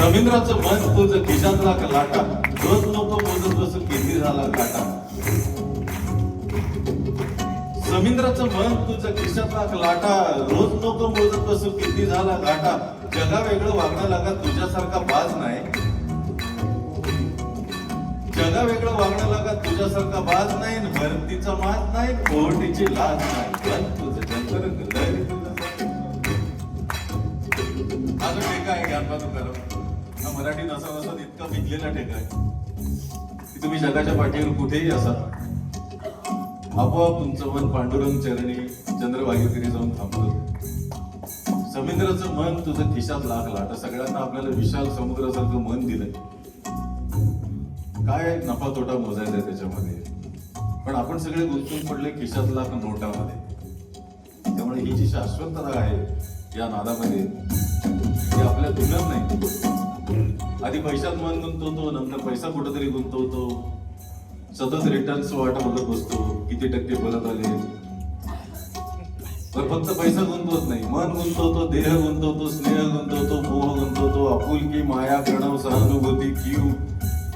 रवींद्राचं मन तुझं खिशातला लाटा. रोज लोक बोलत बसून किती झाला काटा रवींद्राचं मन तुझं खिशातला लाटा. रोज लोक बोलत बसून किती झाला घाटा जगा वेगळं वागणं लागा तुझ्यासारखा बाज नाही. जगा वेगळं वागणं लागा तुझ्यासारखा बाज नाही. भरतीचा माज नाही कोटीची लाज नाही. पण तुझं जंतर लहरी तुझं हा जो ठेका ज्ञानबाजू करा हा मराठी नसा नसा इतका भिजलेला ठेका आहे की तुम्ही जगाच्या पाठीवर कुठेही असा आपोआप तुमचं मन पांडुरंग चरणी चंद्रभागेकडे जाऊन थांबलं समुद्राचं मन तुझं खिशात लागला. तर सगळ्यांना आपल्याला विशाल समुद्रासारखं मन दिलंय. काय नफा तोटा मोजायचा आहे त्याच्यामध्ये? पण आपण सगळे गुंतून पडले खिशात लाख नोटामध्ये. त्यामुळे ही जी शाश्वतता आहे या नादामध्ये ती आपल्या दुर्लभ नाही. आधी पैशात मन गुंतवतो नंतर पैसा कुठेतरी गुंतवतो. सतत रिटर्न्स वाट बघत बसतो किती टक्के परत आले. तर फक्त पैसा गुंतवत नाही. मन गुंतवतो देह गुंतवतो स्नेह गुंतवतो मोह गुंतवतो आपुलकी माया प्रणव सहानुभूती क्यू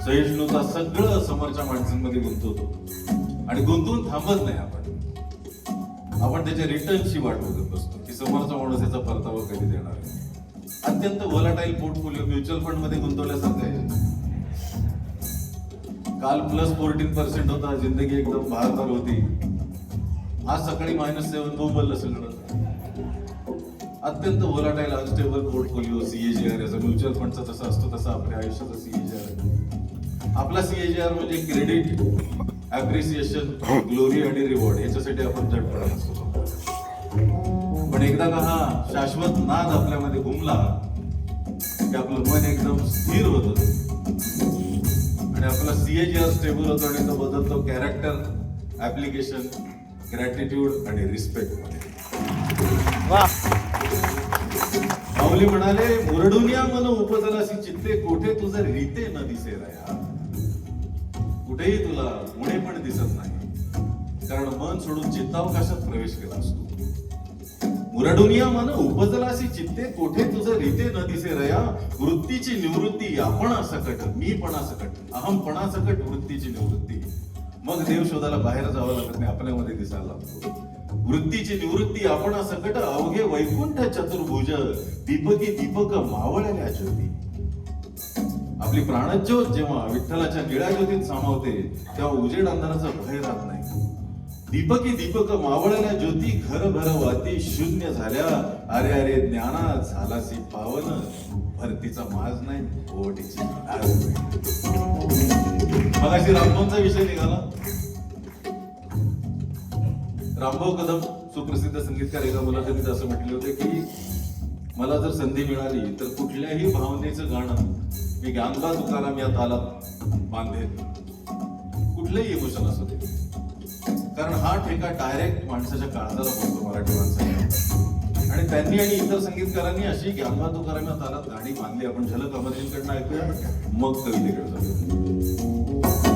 सहिष्णुता सगळं समोरच्या माणसांमध्ये गुंतवतो. आणि गुंतवून थांबत नाही आपण. आपण त्याच्या रिटर्नची वाट बघत बसतो की समोरचा माणूस याचा परतावा कधी देणार आहे? अत्यंत व्हॉलाटाईल पोर्टफोलिओ म्युच्युअल फंडमध्ये गुंतवल्यासारखं आहे. काल प्लस फोर्टीन पर्सेंट होता जिंदगी एकदम बहारदार होती. आज सकाळी मायनस सेव्हन बोंबल सगळं अत्यंत व्हॉलाटाईल अनस्टेबल पोर्टफोलिओ सीएजीआर याचा म्युच्युअल फंडचा जसा असतो तसा आपल्या आयुष्याचा सीएजीआर आपला सीएजीआर म्हणजे क्रेडिट अप्रिसिएशन ग्लोरी आणि रिवॉर्ड याच्यासाठी आपण झटपट असतो. पण एकदा का हा शाश्वत नाद आपल्यामध्ये घुमला की आपलं मन एकदम स्थिर होतं आणि आपला सीएजीआर स्टेबल होतो आणि तो बदलतो कॅरेक्टर ऍप्लिकेशन ग्रॅटिट्यूड आणि रिस्पेक्टमध्ये. माऊली म्हणाले मुरडुनिया मन उपजलासी चित्ते कोठे तुझं रीते न दिसे रया. कुठेही तुला मुळे पण दिसत नाही. कारण मन सोडून चित्तावकाशात प्रवेश केला असतो. मुरडुनिया मन उपजलाशी चित्ते कोठे तुझं रीते न दिसे रया? वृत्तीची निवृत्ती आपण सकट मी पणा सकट अहमपणा सकट वृत्तीची निवृत्ती. मग देव शोधाला बाहेर जावं लागत नाही आपल्यामध्ये दिसायला लागतो. वृत्तीची निवृत्ती आपण सकट अवघे वैकुंठ चतुर्भुज दीपकी दीपक मावळल्या ज्योती. आपली प्राणज्योत जेव्हा विठ्ठलाच्या निळ्या ज्योतीत सामावते तेव्हा उजेड अंधाराचा भय राहत नाही. दीपकी दीपक मावळल्या ज्योती घर भरवाती शून्य झाल्या. अरे अरे ज्ञाना झालासी पावन. भरतीचा माज नाही ओटीची लाज नाही. मगाशी रामभाऊंचा विषय निघाला. रामभाऊ कदम सुप्रसिद्ध संगीतकार एका मुलाखतीत असं म्हटले होते की मला जर संधी मिळाली तर कुठल्याही भावनेचं गाणं मी ज्ञानबा तुकाराम या तालात बांधेल कुठलंही इमोशन असू दे. कारण हा ठेका डायरेक्ट माणसाच्या काळजाला बोलतो मराठी माणसाला. आणि त्यांनी आणि इतर संगीतकारांनी अशी ज्ञानबा तुकाराम या तालात गाणी बांधली. आपण झलक अमरजींकडनं ऐकूया मग कवितेकडे जाऊया.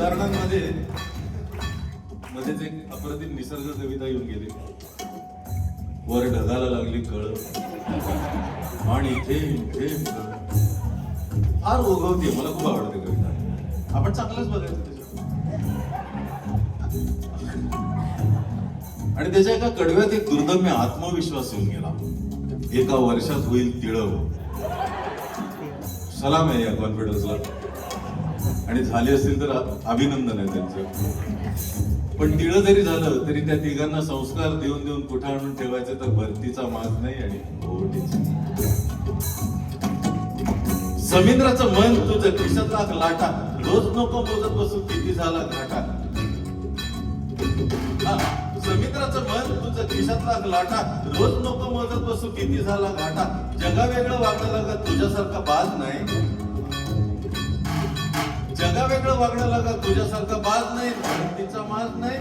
उदाहरणांमध्ये मध्येच एक अप्रतिम निसर्ग कविता येऊन गेली. वर ढगाला लागली कळ. आणि फार ओघवते मला खूप आवडते कविता. आपण चांगलंच बघायचं आणि त्याच्या एका कडव्यात एक दुर्दम्य आत्मविश्वास येऊन गेला. एका वर्षात होईल तिळव. सलाम आहे या कॉन्फिडन्सला आणि झाले असतील तर अभिनंदन आहे त्यांचं. पण तिळ जरी झालं तरी त्या तिघांना संस्कार देऊन देऊन कुठं आणून ठेवायचे तर भरतीचा माग नाही आणि समिंद्राचं मन तुझं खिशात लाख लाटा. रोज नको मोजत बसू किती झाला घाटा. हा, समिंद्राचं मन तुझं खिशात लाख लाटा. रोज नको मोजत बसू किती झाला घाटा. जगा वेगळं वाटायला का तुझ्यासारखा बाज नाही. जगा वेगळं वागणं लागा तुझ्यासारखा बाज नाही धरतीचा माज नाही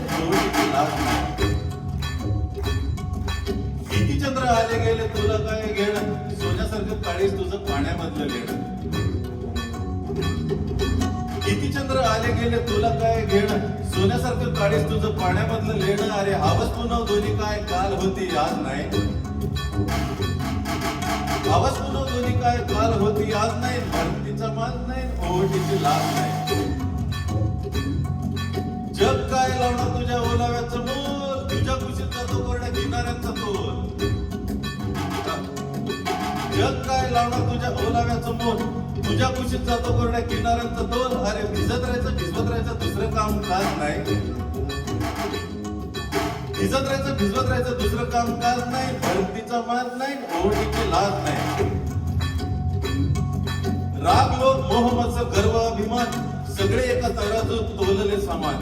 किती चंद्र आले गेले तुला काय घेणं? सोन्यासारखं काळीस तुझं पाण्यामधलं घेणं किती चंद्र आले गेले तुला काय घेणं? सोन्यासारखं काळीस तुझं पाण्यामधलं लेणं. अरे हवस पुन्हा दोन्ही काय? काल होती आज नाही. आवाज कुठं दोन्ही काय काल होती आज नाही भारतीचा मान नाही ओटीची लाज नाही. जग काय लावणार तुझ्या ओलाव्याचं मोल तुझ्या कुशीत जातो कोरड्या किनाऱ्यांचा तोल. जग काय लावणार तुझ्या ओलाव्याचं मोल तुझ्या कुशीत जातो कोरड्या किनाऱ्यांचा तोल. अरे भिजत राहायचं भिजवत राहायचं दुसरं काम काय नाही. भिजत राहायचं भिजवत राहायचं दुसरं काम काज नाही भरतीचा मान नाही ओढीची लाज नाही. राग लोक मोह गर्व अभिमान सगळे एका तराजूत तोलले सामान.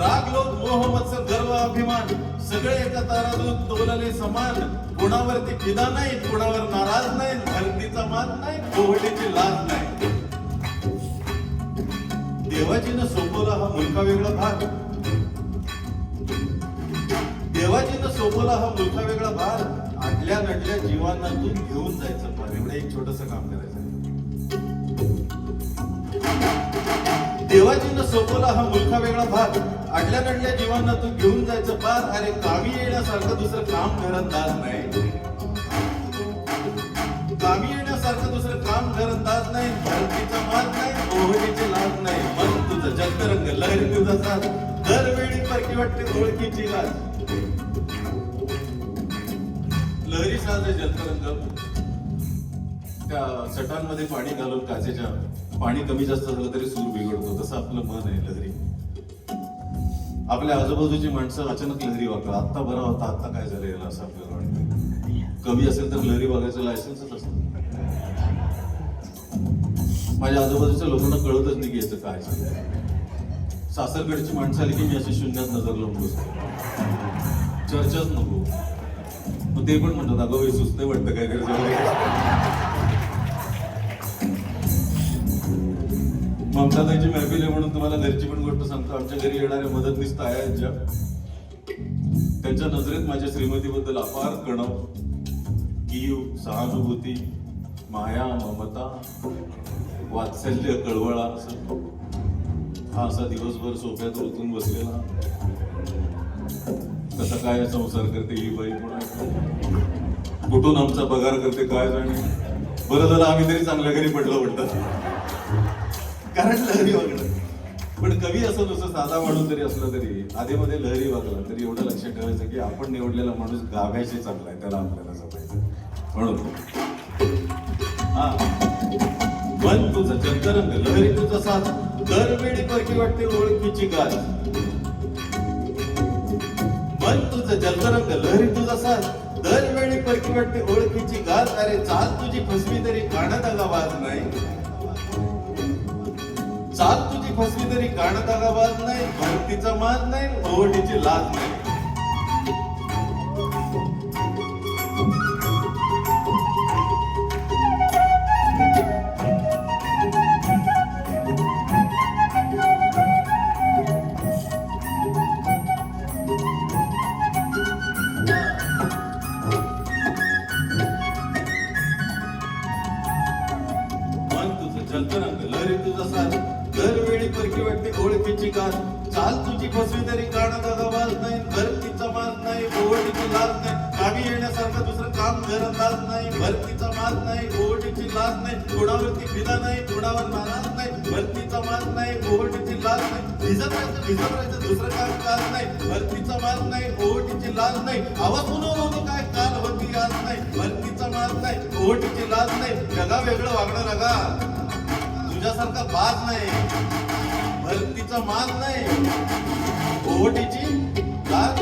राग लोक मोह गर्व अभिमान सगळे एका तराजूत तोलले समान. कोणावरती फिदा नाही कोणावर नाराज नाही धरतीचा मान नाही कोहडीची लाज नाही. देवाजीनं सोपवला हा मुलका वेगळा भाग. देवाजीनं हा मोठा वेगळा भार आटल्या नटल्या जीवांना घेऊन जायचं पण एवढं एक छोटस काम करायचं. देवाजीनं सोपवला हा मुलका वेगळा भाग आडल्या नडल्या जीवांना तू घेऊन जायचं पार अरे कामी येण्यासारखं दुसरं काम घरंदाज नाही. कामी येण्यासारखं दुसरं काम घरंदाज नाही. धरतीचा मात नाही मोहनीचे लाज नाही. मन तुझं जगतरंग लहरी तुझा साथ. दरवेळी वाटते ओळखीची लाज लहरी साज आहे जलतरंग त्या सटांमध्ये पाणी घालून काचेच्या पाणी कमी जास्त झालं तरी सूर बिघडतो. तसं आपलं मन आहे लहरी. आपल्या आजूबाजूची माणसं अचानक लहरी वागतात. आत्ता बरा होता आत्ता काय झालं याला असं आपल्याला वाटतं. कमी असेल तर लहरी वागायचं लायसन्सच असतं. माझ्या आजूबाजूच्या लोकांना कळतच नाही की याचं काय झालं. सासरकडची माणसं आली की मी अशी शून्यात नजर लावून बसतो. चर्चाच नको. मग ते पण म्हणतात अगं हे नाही वाटतं काय करायचं ममताताईची महफिल आहे म्हणून तुम्हाला घरची पण गोष्ट सांगतो. आमच्या घरी येणाऱ्या मदतनीस ताया यांच्या ज्या. त्यांच्या नजरेत माझ्या श्रीमतीबद्दल अपार कणव कीव सहानुभूती माया ममता वात्सल्य कळवळा असं. हा असा दिवसभर सोफ्यात ओतून बसलेला. कसा काय संसार करते ही बाई पण कुठून आमचा पगार करते काय जाणे? बरं झालं आम्ही तरी चांगल्या घरी पडलो म्हणतात. कारण लहरी वागणं. पण कवी असं नुसतं साधा माणूस जरी असला तरी आधीमध्ये लहरी वागला तरी एवढं लक्षात ठेवायचं की आपण निवडलेला माणूस गाव्याशी चांगला आहे त्याला आपल्याला जपायचं म्हणून. हा. मन तुझं चंद्रंग लहरी तुझा साथ. दरवेळी परकी वाटते ओळखीची गाज मन तुझं जलतरंग लहरी तुझा साथ. दरवेळी परकी वाटते ओळखीची गाज अरे चाल तुझी फसवी तरी कानात आवाज नाही. चाल तुझी फसवी तरी कानात आवाज नाही. भरतीचा मान नाही ओवटीची लाज नाही. करण्यासारखं दुसरं काम घरंदाज नाही. भरतीचा मात नाही ओवटीची लाच नाही कोणावरती भिदा नाही कोणावर नाराज नाही भरतीचा मात नाही ओवटीची लाच नाही. भिजत राहायचं भिजत राहायचं दुसरं काम काज नाही. भरतीचा मात नाही ओवटीची लाच नाही. आवाज पुन्हा नव्हती काय काल होती आज नाही. भरतीचा मात नाही ओवटीची लाच नाही. जगा वेगळं वागणं रगा. तुझ्यासारखा बाज नाही. भरतीचा मान नाही. ओवटीची लाच